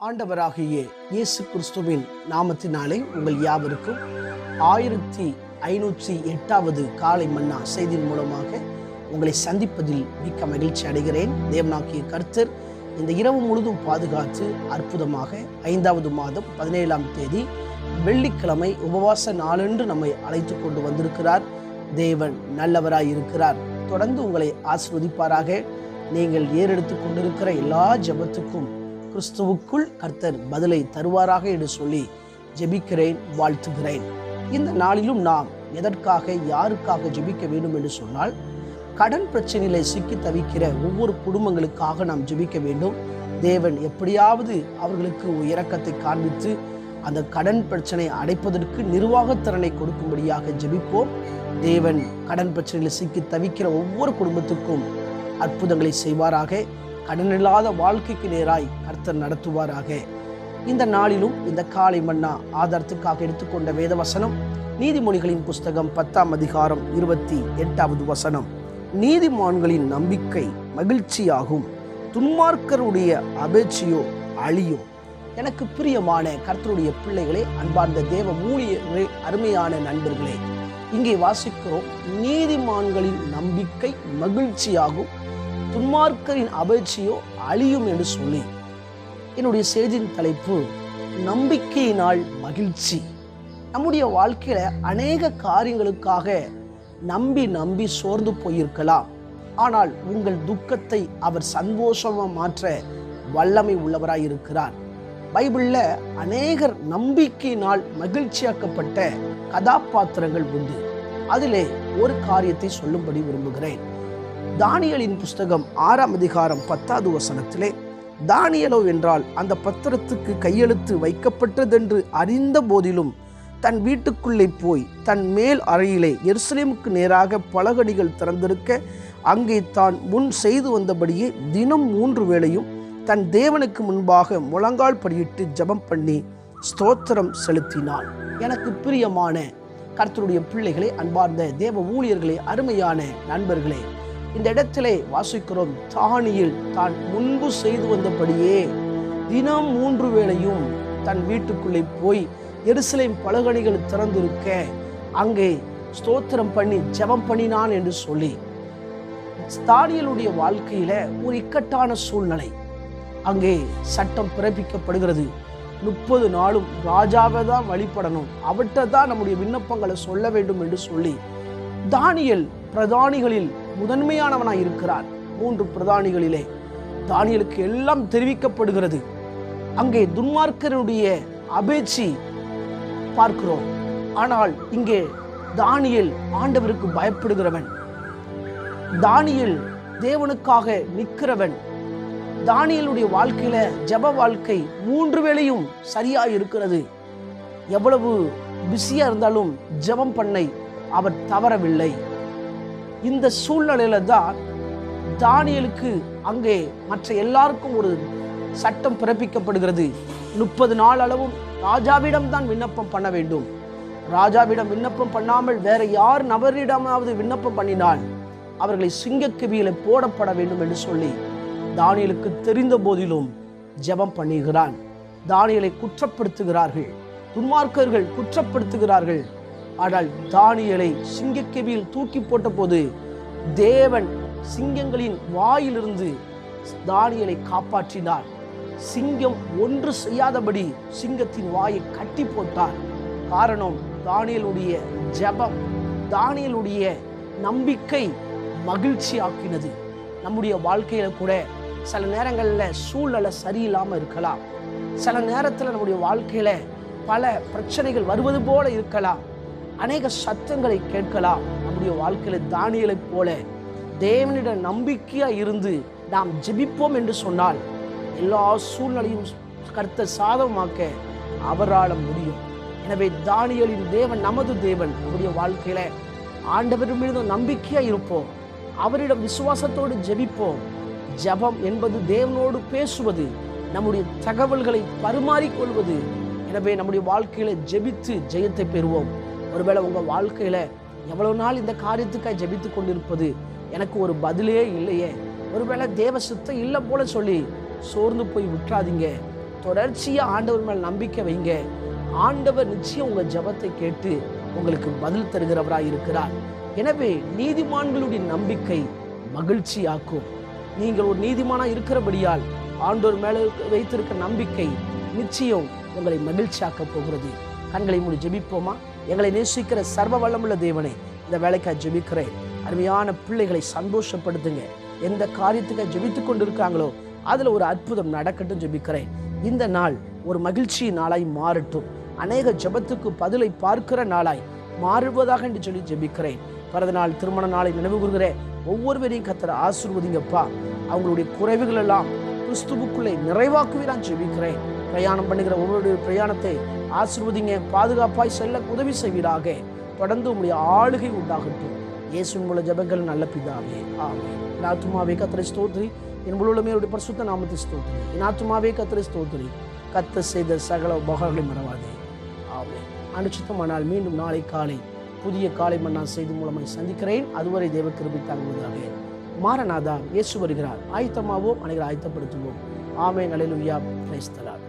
ஆண்டவராகிய இயேசு கிறிஸ்துவின் நாமத்தினாலே உங்கள் யாவருக்கும் ஆயிரத்தி ஐநூற்றி எட்டாவது காலை மன்னா செய்தியின் மூலமாக உங்களை சந்திப்பதில் மிக்க மகிழ்ச்சி அடைகிறேன். தேவனாக்கிய கர்த்தர் இந்த இரவு முழுதும் பாதுகாத்து அற்புதமாக ஐந்தாவது மாதம் பதினேழாம் தேதி வெள்ளிக்கிழமை உபவாச நாளென்று நம்மை அழைத்து கொண்டு வந்திருக்கிறார். தேவன் நல்லவராய் இருக்கிறார் தொடர்ந்து உங்களை ஆசிர்வதிப்பாராக. நீங்கள் ஏறெடுத்து கொண்டிருக்கிற எல்லா ஜெபத்துக்கும் கிறிஸ்துவுக்குள் கர்த்தர் பதிலை தருவாராக என்று சொல்லி ஜெபிக்கிறேன் வாழ்த்துகிறேன். இந்த நாளிலும் நாம் எதற்காக யாருக்காக ஜெபிக்க வேண்டும் என்று சொன்னால் கடன் பிரச்சனையில சிக்கி தவிக்கிற ஒவ்வொரு குடும்பங்களுக்காக நாம் ஜெபிக்க வேண்டும். தேவன் எப்படியாவது அவர்களுக்கு ஒரு இரக்கத்தை காண்பித்து அந்த கடன் பிரச்சனை அடைப்பதற்கு நிர்வாகத்திறனை கொடுக்கும்படியாக ஜெபிப்போம். தேவன் கடன் பிரச்சனையில் சிக்கி தவிக்கிற ஒவ்வொரு குடும்பத்துக்கும் அற்புதங்களை செய்வாராக. கடனில்லாத வாழ்க்கைக்கு நேராய் கர்த்தர் நடத்துவாராக. இந்த நாளிலும் இந்த காலை மன்னா ஆதாரத்துக்காக எடுத்துக்கொண்ட வேத வசனம் நீதிமொழிகளின் புஸ்தகம் பத்தாம் அதிகாரம் இருபத்தி எட்டாவது வசனம். நீதிமான்களின் நம்பிக்கை மகிழ்ச்சியாகும். துன்மார்க்கருடைய அபேட்சியோ அழியும். எனக்கு பிரியமான கர்த்தருடைய பிள்ளைகளே அன்பார்ந்த தேவ மூலிய அருமையான நண்பர்களே இங்கே வாசிக்கிறோம். நீதிமான்களின் நம்பிக்கை மகிழ்ச்சியாகும். துன்மார்க்கரின் அபேட்சியோ அழியும் என்று சொல்லி என்னுடைய செய்தியின் தலைப்பு நம்பிக்கையினால் மகிழ்ச்சி. நம்முடைய வாழ்க்கையில அநேக காரியங்களுக்காக நம்பி நம்பி சோர்ந்து போயிருக்கலாம். ஆனால் உங்கள் துக்கத்தை அவர் சந்தோஷமாக மாற்ற வல்லமை உள்ளவராய் இருக்கிறார். பைபிளில் அநேகர் நம்பிக்கையினால் மகிழ்ச்சியாக்கப்பட்ட கதாபாத்திரங்கள் உண்டு. அதிலே ஒரு காரியத்தை சொல்லும்படி விரும்புகிறேன். தானியலின் புஸ்தகம் ஆறாம் அதிகாரம் பத்தாவது வசனத்திலே தானியலோ என்றால் அந்த பத்திரத்துக்கு கையெழுத்து வைக்கப்பட்டதென்று அறிந்த போதிலும் தன் வீட்டுக்குள்ளே போய் தன் மேல் அறையிலே எருசலேமுக்கு நேராக பலகடிகள் திறந்திருக்க அங்கே தான் முன் செய்து வந்தபடியே தினம் மூன்று வேளையும் தன் தேவனுக்கு முன்பாக முழங்கால் படியிட்டு ஜெபம் பண்ணி ஸ்தோத்திரம் செலுத்தினான். எனக்கு பிரியமான கர்த்தருடைய பிள்ளைகளே அன்பார்ந்த தேவ ஊழியர்களே அருமையான நண்பர்களே இந்த இடத்திலே வாசிக்கிறோம் தானியில் தான் முன்பு செய்து வந்தபடியே தினம் மூன்று வேளையும் தன் வீட்டுக்குள்ளே போய் எருசலேம் பலகணிகள் திறந்திருக்க அங்கே ஸ்தோத்திரம் பண்ணி ஜெபம் பண்ணினான் என்று சொல்லி தானியலுடைய வாழ்க்கையில ஒரு இக்கட்டான சூழ்நிலை. அங்கே சட்டம் பிறப்பிக்கப்படுகிறது. முப்பது நாளும் ராஜாவை தான் வழிபடணும். அவற்றை தான் நம்முடைய விண்ணப்பங்களை சொல்ல வேண்டும் என்று சொல்லி தானியல் பிரதானிகளில் முதன்மையானவனாய் இருக்கிறார். மூன்று பிரதானிகளிலே தானியலுக்கு எல்லாம் தெரிவிக்கப்படுகிறது. அங்கே துன்மார்க்கருடைய அபேச்சி பார்க்கிறோம். ஆனால் இங்கே தானியல் ஆண்டவருக்கு பயப்படுகிறவன். தானியல் தேவனுக்காக நிற்கிறவன். தானியலுடைய வாழ்க்கையில ஜெப வாழ்க்கை மூன்று வேளையும் சரியா இருக்கிறது எவ்வளவு பிஸியா இருந்தாலும் ஜெபம் பண்ணை அவர் தவறவில்லை. இந்த சூழ்நிலையில தான் தானியலுக்கு அங்கே மற்ற எல்லாருக்கும் ஒரு சட்டம் பிறப்பிக்கப்படுகிறது. முப்பது நாள் அளவும் ராஜாவிடம் தான் விண்ணப்பம் பண்ண வேண்டும். ராஜாவிடம் விண்ணப்பம் பண்ணாமல் வேற யார் நபரிடமாவது விண்ணப்பம் பண்ணினால் அவர்களை சிங்கக்கவியில போடப்பட வேண்டும் என்று சொல்லி தானியலுக்கு தெரிந்த போதிலும் ஜெபம் பண்ணுகிறான். தானியலை குற்றப்படுத்துகிறார்கள். துன்மார்க்கர்கள் குற்றப்படுத்துகிறார்கள். ஆனால் தானியலை சிங்கக்கவியில் தூக்கி போட்ட போது தேவன் சிங்கங்களின் வாயிலிருந்து தானியலை காப்பாற்றினார். சிங்கம் ஒன்று செய்யாதபடி சிங்கத்தின் வாயை கட்டி போட்டார். காரணம் தானியலுடைய ஜெபம் தானியலுடைய நம்பிக்கை மகிழ்ச்சி ஆக்கினது நம்முடைய வாழ்க்கையில கூட சில நேரங்களில் சூழ்நிலை சரியில்லாமல் இருக்கலாம். சில நேரத்தில் நம்முடைய வாழ்க்கையில பல பிரச்சனைகள் வருவது போல இருக்கலாம். அநேக சத்தங்களை கேட்கலாம். நம்முடைய வாழ்க்கையில தானியலைப் போல தேவனிட நம்பிக்கையா இருந்து நாம் ஜெபிப்போம் என்று சொன்னால் எல்லா சூழ்நிலையும் கர்த்த சாதகமாக்க அவரால் முடியும். எனவே தானியலின் தேவன் நமது தேவன் நம்முடைய வாழ்க்கையில ஆண்டவர் மீது நம்பிக்கையா இருப்போம். அவரிடம் விசுவாசத்தோடு ஜெபிப்போம். ஜெபம் என்பது தேவனோடு பேசுவது நம்முடைய தகவல்களை பரிமாறிக்கொள்வது. எனவே நம்முடைய வாழ்க்கையில ஜெபித்து ஜெயத்தை பெறுவோம். ஒருவேளை உங்கள் வாழ்க்கையில் எவ்வளோ நாள் இந்த காரியத்துக்காக ஜபித்து கொண்டிருப்பது? எனக்கு ஒரு பதிலே இல்லையே. ஒருவேளை தேவ சுத்தம் இல்லை போல சொல்லி சோர்ந்து போய் விட்டுறாதீங்க. தொடர்ச்சியாக ஆண்டவர் மேல் நம்பிக்கை வைங்க. ஆண்டவர் நிச்சயம் உங்கள் ஜபத்தை கேட்டு உங்களுக்கு பதில் தருகிறவராக இருக்கிறார். எனவே நீதிமான்களுடைய நம்பிக்கை மகிழ்ச்சியாக்கும். நீங்கள் ஒரு நீதிமானாக இருக்கிறபடியால் ஆண்டோர் மேலே வைத்திருக்க நம்பிக்கை நிச்சயம் உங்களை மகிழ்ச்சியாக்க போகிறது. கண்களை மூடி ஜெபிப்போமா? எங்களை நேசிக்கிற சர்வ வல்லமுள்ள தேவனே இந்த வேலைக்காக ஜெபிக்கிறேன். அருமையான பிள்ளைகளை சந்தோஷப்படுத்துங்க. எந்த காரியத்துக்காக ஜெபித்து கொண்டு இருக்காங்களோ அதில் ஒரு அற்புதம் நடக்கட்டும் ஜெபிக்கிறேன். இந்த நாள் ஒரு மகிழ்ச்சி நாளாய் மாறட்டும். அநேக ஜெபத்துக்கு பதிலை பார்க்கிற நாளாய் மாறுவதாக என்று சொல்லி ஜெபிக்கிறேன். பிறந்த நாள் திருமண நாளை நினைவு கூறுகிற ஒவ்வொருவரையும் கத்தர ஆசிர்வதிங்கப்பா. அவங்களுடைய குறைவுகள் எல்லாம் கிறிஸ்துவுக்குள்ளே நிறைவாக்குவே நான் ஜெபிக்கிறேன். பிரயாணம் பண்ணுகிற ஒவ்வொருடைய பிரயாணத்தை ஆசீர்வதிங்க பாதுகாப்பாய் செல்ல உதவி செய்வீராக. தொடர்ந்து உங்களுடைய ஆளுகை உண்டாகட்டும். இயேசுவின் மூல ஜெபங்கள் நல்ல பிதாவே ஆமே என் கத்திரை ஸ்தோத்ரி. என் முழுமையுடைய பரிசுத்த நாமத்தை ஸ்தோத்ரி. என் ஆத்துமாவே ஸ்தோத்ரி. கத்த செய்த சகல உபகாரங்களை மறவாதே ஆமே அனுச்சித்தமானால் மீண்டும் நாளை காலை புதிய காலை மன்னா செய்தி மூலமாய் சந்திக்கிறேன். அதுவரை தேவ கிருபி தாங்குவதாக மாரநாதா இயேசு வருகிறார். ஆயத்தமாவோம் அனைவரை ஆயத்தப்படுத்துவோம். ஆமே நலிலுயா கிரைஸ்தலார்